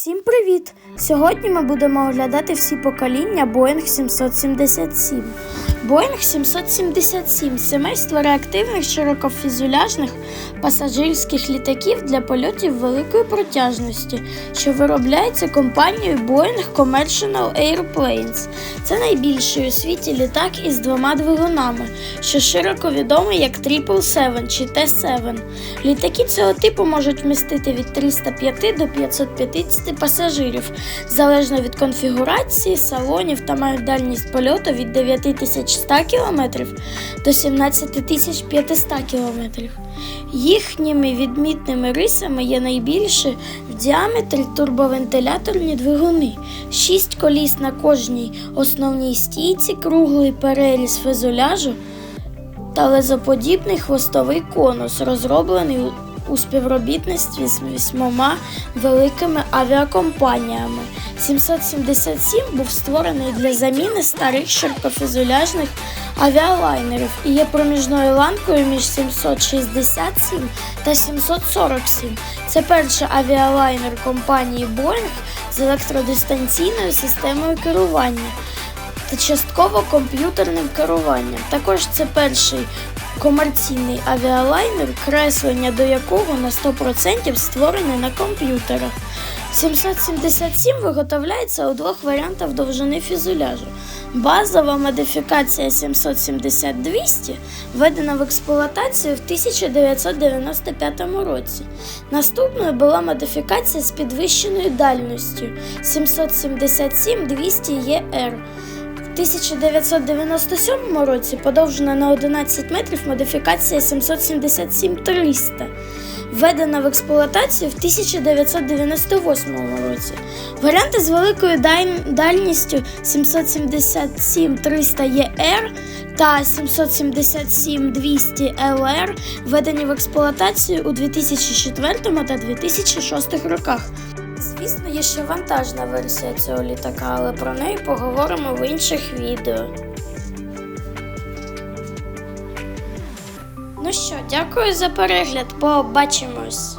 Всім привіт! Сьогодні ми будемо оглядати всі покоління Boeing 777. Boeing 777 семейство реактивних широкофюзеляжних пасажирських літаків для польотів великої протяжності, що виробляється компанією Boeing Commercial Airplanes. Це найбільший у світі літак із двома двигунами, що широко відомий як 777 чи Т-7. Літаки цього типу можуть вмістити від 305 до 550 пасажирів, залежно від конфігурації салонів та мають дальність польоту від 9100 км до 17500 км. Їхніми відмітними рисами є найбільші в діаметрі турбовентиляторні двигуни, 6 коліс на кожній основній стійці, круглий переріз фюзеляжу та лезоподібний хвостовий конус, розроблений у- співробітництві з вісьмома великими авіакомпаніями. 777 був створений для заміни старих широкофюзеляжних авіалайнерів і є проміжною ланкою між 767 та 747. Це перший авіалайнер компанії Boeing з електродистанційною системою керування та частково комп'ютерним керуванням. Також це перший комерційний авіалайнер, креслення до якого на 100% створене на комп'ютерах. 777 виготовляється у двох варіантах довжини фюзеляжу. Базова модифікація 770-200 введена в експлуатацію в 1995 році. Наступною була модифікація з підвищеною дальністю 777-200 ER. В 1997 році подовжена на 11 метрів модифікація 777-300, введена в експлуатацію в 1998 році. Варіанти з великою дальністю 777-300ER та 777-200 LR введені в експлуатацію у 2004 та 2006 роках. Звісно, є ще вантажна версія цього літака, але про неї поговоримо в інших відео. Ну що, дякую за перегляд, побачимось!